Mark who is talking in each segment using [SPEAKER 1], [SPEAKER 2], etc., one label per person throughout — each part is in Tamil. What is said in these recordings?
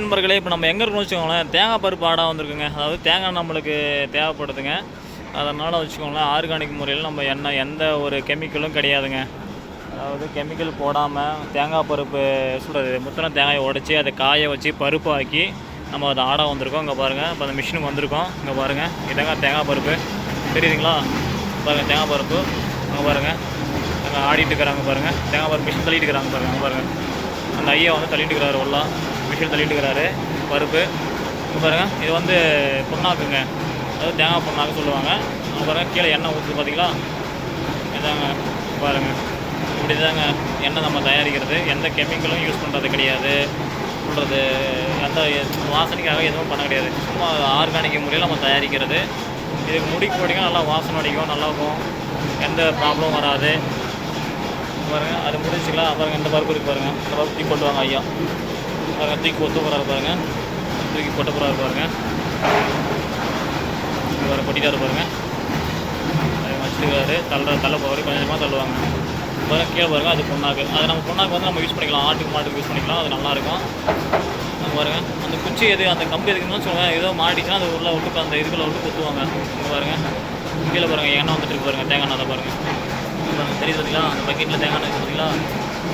[SPEAKER 1] நண்பர்களே இப்போ நம்ம எங்கே இருக்கோம்னு வச்சுக்கோங்களேன் தேங்காய் பருப்பு ஆடாக வந்திருக்குங்க. அதாவது தேங்காய் நம்மளுக்கு தேவைப்படுதுங்க. அதனால் வச்சுக்கோங்களேன் ஆர்கானிக் முறையில் நம்ம எண்ணெய் எந்த ஒரு கெமிக்கலும் கிடையாதுங்க. அதாவது கெமிக்கல் போடாமல் தேங்காய் பருப்பு சொல்கிறது முத்தின தேங்காயை உடச்சி அதை காய வச்சு பருப்பு ஆக்கி நம்ம அதை ஆடாக வந்திருக்கோம். இங்கே பாருங்கள் இப்போ அந்த மிஷினுக்கு வந்திருக்கோம். இங்கே பாருங்கள் இதாங்க தேங்காய் பருப்பு. தெரியுதுங்களா? பாருங்கள் தேங்காய் பருப்பு. அங்கே பாருங்கள் அங்கே ஆடிட்டு இருக்கிறாங்க பாருங்கள் தேங்காய் பருப்பு மிஷின் தள்ளிட்டு இருக்கிறாங்க பாருங்கள் அங்கே பாருங்கள் அந்த ஐயா வந்து தள்ளிட்டு இருக்கிறாரு உள்ளா. கீழே தள்ளிட்டுக்கிறாரு பருப்பு. பாருங்கள் பாருங்க இது வந்து புண்ணாக்குங்க. அதாவது தேங்காய் புண்ணாக்கு சொல்லுவாங்க. அங்க கீழே எண்ணெய் ஊற்றுது பார்த்தீங்களா இதாங்க பாருங்க. இப்படி தாங்க எண்ணெய் நம்ம தயாரிக்கிறது. எந்த கெமிக்கலும் யூஸ் பண்ணுறது கிடையாது. சொல்கிறது எந்த வாசனைக்காக எதுவும் பண்ண கிடையாது. சும்மா ஆர்கானிக் முறையில் நம்ம தயாரிக்கிறது. இதுக்கு முடிக்கு போட்டிங்கன்னா நல்லா வாசனை அடிக்கும் நல்லா இருக்கும். எந்த ப்ராப்ளமும் வராது. பாருங்க அது முடிச்சுக்கலாம் அப்புறம் இந்த பருப்பு இருக்கு பாருங்க. இந்த பருப்பு போட்டுவாங்க ஐயா. பாருங்க தூக்கி கொத்து போகிறாரு பாருங்க. தூக்கி கொட்ட போகிறாரு பாருங்க. இங்க கொட்டிட்டாரு பாருங்க. வச்சுருக்காரு. தள்ள தள்ள போவார் கொஞ்சம் கொஞ்சமாக தள்ளுவாங்க. பாருங்க கீழே பாருங்க அது பொண்ணாக்கு. அது நம்ம பொண்ணாக்கு வந்து நம்ம யூஸ் பண்ணிக்கலாம். ஆட்டுக்கு மாட்டுக்கு யூஸ் பண்ணிக்கலாம். அது நல்லாயிருக்கும் அங்க பாருங்க. அந்த குச்சி எது அந்த கம்பி எதுக்குன்னு சொல்லுவாங்க ஏதோ மாட்டிச்சுன்னா அது உள்ள விட்டு அந்த இதுக்குள்ள விட்டு குத்துவாங்க. இங்க பாருங்க. கீழே பாருங்க எண்ணெய் வந்துட்டு பாருங்கள் பாருங்க. தேங்காய் எண்ணெய் பாருங்கள் தெரியுது பார்த்தீங்களா அந்த பக்கெட்டில் தேங்காய் எண்ணெய் பார்த்தீங்களா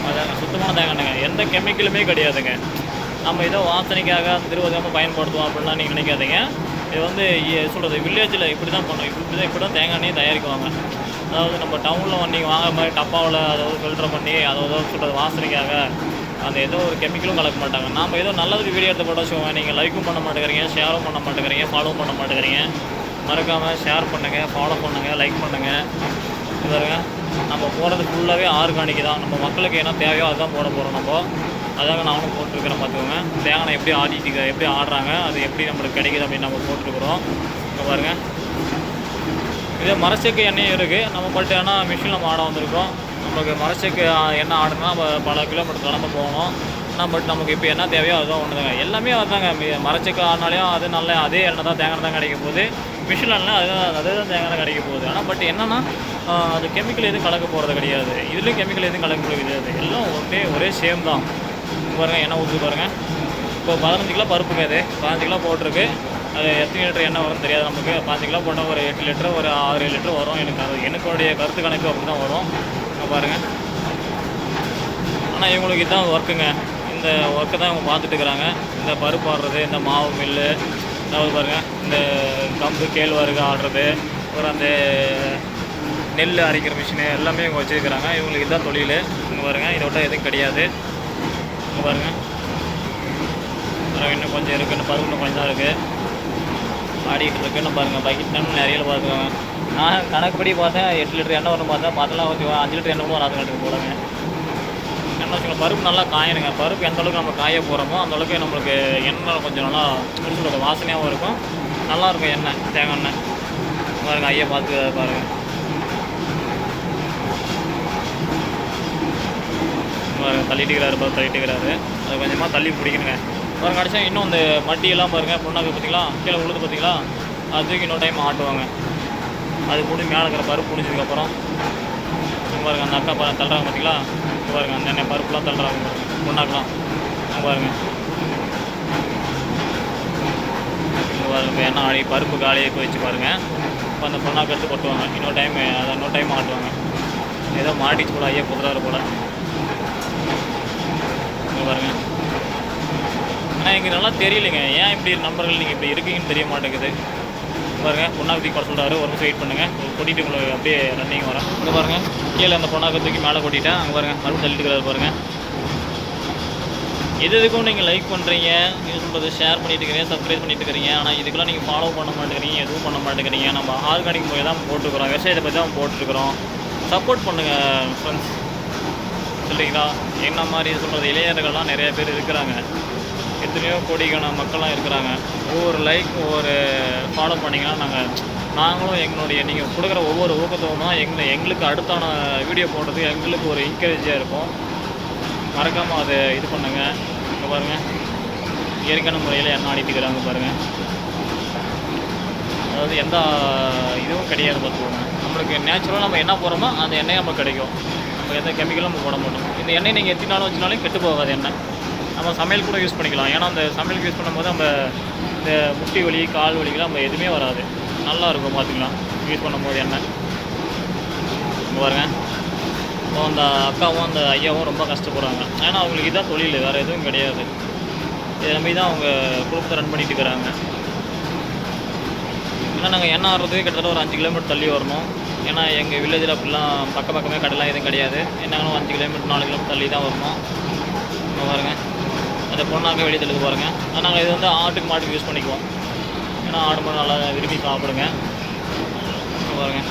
[SPEAKER 1] அதாங்க சுத்தமான தேங்காய் எந்த கெமிக்கலுமே கிடையாதுங்க. நம்ம ஏதோ வாசனைக்காக திருவதமாக பயன்படுத்துவோம் அப்படின்லாம் நீங்கள் நினைக்காதீங்க. இது வந்து சொல்கிறது வில்லேஜில் இப்படி தான் பண்ணுவோம். இப்படி தான் இப்படி தான் தேங்காய் எண்ணெய் தயாரிக்குவாங்க. அதாவது நம்ம டவுனில் நீங்கள் வாங்குற மாதிரி டப்பாவில் அதாவது ஃபில்டர் பண்ணி அதாவது சொல்கிறது வாசனைக்காக அந்த ஏதோ ஒரு கெமிக்கலும் கலக்க மாட்டாங்க. நாம் ஏதோ நல்லதுக்கு வீடியோ எடுத்து போட வச்சுக்கோங்க. நீங்கள் லைக்கும் பண்ண மாட்டேங்கிறீங்க ஷேரும் பண்ண மாட்டேங்கிறீங்க ஃபாலோவும் பண்ண மாட்டேங்கிறீங்க. மறக்காமல் ஷேர் பண்ணுங்கள் ஃபாலோ பண்ணுங்கள் லைக் பண்ணுங்கள் பாருங்க. நம்ம போகிறது ஃபுல்லாகவே ஆர்கானிக் தான். நம்ம மக்களுக்கு என்ன தேவையோ அதுதான் போட போகிறோம் நம்ம. அதாங்க நானும் போட்டிருக்கிறேன் பார்த்துக்கோங்க. தேங்காய் எப்படி ஆடிட்டு எப்படி ஆடுறாங்க அது எப்படி நம்மளுக்கு கிடைக்குது அப்படின்னு நம்ம போட்டிருக்கிறோம். இங்கே பாருங்கள் இதே மரச்சக்கு எண்ணெயும் இருக்குது நம்ம பட் ஆனால் மிஷின் நம்ம ஆட வந்திருக்கோம். நமக்கு மரச்சக்கு எண்ணெய் ஆடுனா நம்ம பல கிலோமீட்டர் கடந்து போகணும். ஆனால் பட் நமக்கு இப்போ என்ன தேவையோ அதுதான் ஒன்று தாங்க எல்லாமே அதுதாங்க மி- மரச்செக்கு ஆடினாலையும் அது நல்ல அதே எண்ணெய் தான் தேங்காய் தான் கிடைக்க போகுது. மிஷின் எண்ணெய் அதுதான் அதே தான் தேங்காய் தான் கிடைக்க போகுது. ஆனால் பட் என்னென்னா அது கெமிக்கல் எதுவும் கலக்க போகிறது கிடையாது. இதுலேயும் கெமிக்கல் எதுவும் கலக்க போகிறது கிடையாது. எல்லாம் ஒரே ஒரே சேம் தான். பாருங்கள் எண்ணெய் ஊற்றி பாருங்கள் இப்போ பதினஞ்சு கிலோ பருப்புங்க இது பதினஞ்சு கிலோ போட்டிருக்கு. அது எத்தனை லிட்டர் எண்ணெய் வரும்னு தெரியாது நமக்கு. பதினஞ்சு கிலோ போட்டால் ஒரு எட்டு லிட்டர் ஒரு ஆறு ஏழு லிட்டர் வரும். எனக்கு அது எனக்குடைய கருத்து கணக்கு அப்படி தான் வரும். இங்க பாருங்க. ஆனால் இவங்களுக்கு இதுதான் ஒர்க்குங்க இந்த ஒர்க்கை தான் இவங்க பார்த்துட்டு இருக்கிறாங்க. இந்த பருப்பு ஆடுறது இந்த மாவு மில்லு அதாவது பாருங்கள் இந்த கம்பு கேழ்வரகு ஆடுறது அப்புறம் அந்த நெல் அரைக்கிற மிஷினு எல்லாமே இவங்க வச்சுருக்கிறாங்க. இவங்களுக்கு இதுதான் தொழில். இங்கே பாருங்கள் இதை விட்டால் எதுவும் கிடையாது. இங்கே பாருங்க. இன்னும் கொஞ்சம் இருக்குது இன்னும் பருப்பு இன்னும் கொஞ்சம் தான் இருக்குது ஆடிட்டு இருக்குன்னு பாருங்கள் பக்கெட் இன்னும் நிறைய பார்த்துக்கோங்க நான் கணக்குப்படி பார்த்தேன் எட்டு லிட்டர் எண்ணெய் வரணும் பார்த்தேன். பார்த்தலாம் கொஞ்சம் அஞ்சு லிட்டர் எண்ணெய் கூட வராது கட்டுக்கு போடுங்க என்ன வச்சுக்கோங்க பருப்பு நல்லா காயணுங்க. பருப்பு எந்த அளவுக்கு நம்ம காய போகிறோமோ அந்த அளவுக்கு நம்மளுக்கு எண்ணெய் கொஞ்சம் நல்லா சொல்கிறது வாசனையாகவும் இருக்கும். நல்லாயிருக்கும் எண்ணெய் தேங்காய் எண்ணெய். பாருங்கள் ஐயா பார்த்து பாருங்கள் தள்ளிட்டுக்கிறாரு பாரு தள்ளிட்டுக்கிறாரு. அது கொஞ்சமாக தள்ளி பிடிக்கணுங்க. அப்புறம் கடைசியாக இன்னும் இந்த மட்டியெல்லாம் பாருங்கள் பொண்ணாக்கு பார்த்தீங்களா கீழே உழுது பார்த்தீங்களா அதுக்கு இன்னொரு டைம் ஆட்டுவாங்க. அது கூட மேலே இருக்கிற பருப்பு முடிஞ்சதுக்கப்புறம் சும்மா பாருங்க அந்த அக்கா ப தள்ளுறாங்க பார்த்தீங்களா இங்க பாருங்க அந்த எண்ணெய் பருப்புலாம் தள்ளுறாங்க பாருங்க பொண்ணாக்கலாம். பாருங்கள் பாருங்க. இங்க இப்போ எண்ணெய் ஆடி பருப்பு காலையை வச்சு பாருங்கள் இப்போ அந்த பொண்ணாக்கு எடுத்து கொட்டுவாங்க. இன்னொரு டைம் அதை இன்னொரு டைம் ஆட்டுவாங்க. ஏதோ மாட்டிச்சு போல ஐயா குதிராரு போல். இங்க பாருங்கள் ஆனால் எங்களுக்கு நல்லா தெரியலைங்க. ஏன் இப்படி நம்பர்கள் நீங்கள் இப்படி இருக்கீங்கன்னு தெரிய மாட்டேங்குது. பாருங்க பொண்ணாக்கு தூக்கி சொல்கிறாரு ஒரு நிமிஷம் வெயிட் பண்ணுங்க. கொட்டிட்டு உங்களுக்கு அப்படியே ரன்னிங் வரேன் இங்கே பாருங்கள் கீழே அந்த பொண்ணாக்கு தூக்கி மேலே கொட்டிட்டேன் அங்கே பாருங்கள் மறுபடியும் தள்ளிட்டுக்கிறாரு பாருங்கள் எது எதுக்கும் நீங்கள் லைக் பண்ணுறீங்க நீங்கள் சொல்கிறது ஷேர் பண்ணிட்டு இருக்கிறீங்க சப்ஸ்கிரைப் பண்ணிட்டு இருக்கிறீங்க. ஆனால் இதுக்கெல்லாம் நீங்கள் ஃபாலோ பண்ண மாட்டேங்கிறீங்க எதுவும் பண்ண மாட்டேங்கிறீங்க. நம்ம ஆர்கானிக் முறை தான் போட்டுருக்குறோம் விவசாயத்தை பற்றி தான் போட்டுருக்குறோம். சப்போர்ட் பண்ணுங்கள் ஃப்ரெண்ட்ஸ் சொல்கிறீங்களா என்ன மாதிரி சொல்கிறது இளைஞர்கள்லாம் நிறைய பேர் இருக்கிறாங்க. எத்தனையோ கோடிக்கான மக்கள்லாம் இருக்கிறாங்க. ஒவ்வொரு லைக் ஒவ்வொரு ஃபாலோ பண்ணிங்கன்னா நாங்கள் நாங்களும் எங்களுடைய நீங்கள் கொடுக்குற ஒவ்வொரு ஊக்கத்தவும் எங்களை எங்களுக்கு அடுத்தான வீடியோ போடுறதுக்கு எங்களுக்கு ஒரு என்கரேஜாக இருக்கும் மறக்காமல் அதை இது பண்ணுங்கள் இங்கே பாருங்கள் இயற்கையான முறையில் எண்ணெய் அடித்துக்கிறாங்க பாருங்கள் அதாவது எந்த இதுவும் கிடையாது பார்த்துக்கோங்க. நம்மளுக்கு நேச்சுரலாக நம்ம என்ன போகிறோமோ அந்த எண்ணெய் நமக்கு கிடைக்கும். நம்ம எந்த கெமிக்கலும் நம்ம போட மாட்டோம். இந்த எண்ணெய் நீங்கள் எத்தினாலும் வச்சுனாலும் கெட்டு போகாது எண்ணெய். நம்ம சமையல் கூட யூஸ் பண்ணிக்கலாம். ஏன்னா அந்த சமையலுக்கு யூஸ் பண்ணும்போது நம்ம இந்த முட்டி வலி கால் வலிக்கெல்லாம் நம்ம எதுவுமே வராது. நல்லா இருக்கும் பார்த்துக்கலாம் யூஸ் பண்ணும்போது எண்ணெய். பாருங்க. இப்போ அந்த அக்காவும் அந்த ஐயாவும் ரொம்ப கஷ்டப்படுறாங்க. ஏன்னா அவங்களுக்கு இதான் தொழில். வேறு எதுவும் கிடையாது. இதை நம்பி தான் அவங்க குடும்பத்தை ரன் பண்ணிட்டு இருக்கிறாங்க. ஏன்னா நாங்கள் எண்ணெய் ஆடுறதுக்கு கிட்டத்தட்ட ஒரு அஞ்சு கிலோமீட்டர் தள்ளி வரணும். ஏன்னா எங்கள் வில்லேஜில் அப்படிலாம் பக்க பக்கமே கடைலாம் எதுவும் கிடையாது. என்னங்களும் அஞ்சு கிலோமீட்டர் நாலு கிலோமீட்டர் தள்ளி தான் வரணும் பாருங்கள் பாருங்க. அந்த பொண்ணாக்க வெளியே தள்ளுது பாருங்க. ஆனால் நாங்கள் இது வந்து ஆட்டுக்கு மாட்டுக்கு யூஸ் பண்ணிக்குவோம். ஏன்னா ஆடு மாடு நல்லா விரும்பி சாப்பிடுங்க. பாருங்கள் பாருங்க.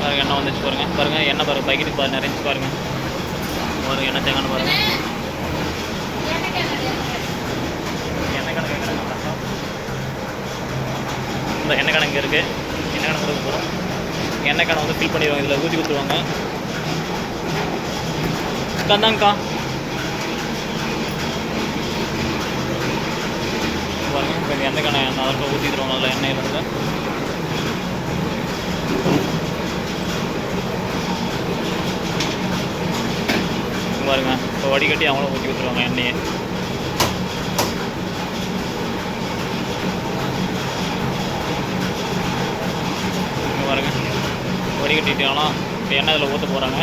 [SPEAKER 1] பாருங்க எண்ணெய் வந்துச்சு பாருங்கள் பாருங்கள் எண்ணெய் பாருங்கள் பைக்கிட்டு பாருங்க நிறைஞ்சு பாருங்கள் பாருங்கள் எண்ணெய் தேங்காய் பாருங்கள் எண்ணெய் கணக்கு எங்க இருக்கு? இந்த எண்ணெய் கணக்கு இருக்குது எண்ணெய் கணக்கு கொடுக்க போகிறோம் எண்ணெய் கணக்கு வந்து ஃபில் பண்ணிடுவாங்க? இதில் ஊற்றி கொடுத்துருவாங்க. தந்தாங்கக்கா பாருங்க இப்போ இந்த எண்ணெய் கணக்கு? ஊற்றி தருவாங்க அதில் எண்ணெய் இருந்து பாருங்க இப்போ வடிகட்டி அவங்களும் ஊற்றி கொடுத்துருவாங்க எண்ணெயை இங்க பாருங்க வடிகட்டிட்டாலும் இப்போ எண்ணெய் அதில் ஊற்ற போகிறாங்க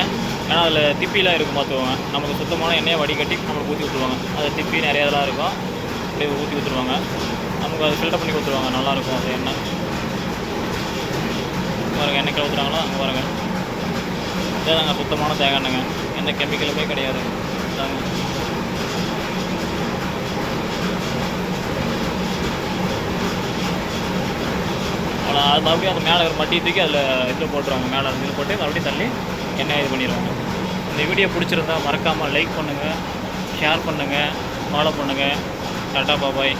[SPEAKER 1] ஏன்னா அதில் திப்பிலாம் இருக்கும் பார்த்துவாங்க நமக்கு சுத்தமான எண்ணெயை வடிகட்டி நம்மளுக்கு ஊற்றி விட்ருவாங்க அது திப்பி நிறைய இதெல்லாம் இருக்கும். அப்படியே ஊற்றி விட்ருவாங்க நமக்கு அது ஃபில்டர் பண்ணி கொடுத்துருவாங்க. நல்லாயிருக்கும் அது எண்ணெய். பாருங்கள் பாருங்க எண்ணெய் ஊற்றுறாங்களோ அங்கே பாருங்கள் இதாங்க சுத்தமான தேங்காய் எண்ணெய்ங்க. எந்த கெமிக்கலுமே கிடையாது. இதாங்க. அது மறுபடியும் அந்த மேலே ஒரு மட்டி தூக்கி அதில் இதில் போட்டுருவாங்க. மேலே இருந்து போட்டு மறுபடியும் தள்ளி எண்ணெய் இது பண்ணிடுவாங்க. இந்த வீடியோ பிடிச்சிருந்தா மறக்காமல் லைக் பண்ணுங்கள் ஷேர் பண்ணுங்கள் ஃபாலோ பண்ணுங்கள் டாட்டா பாபாய்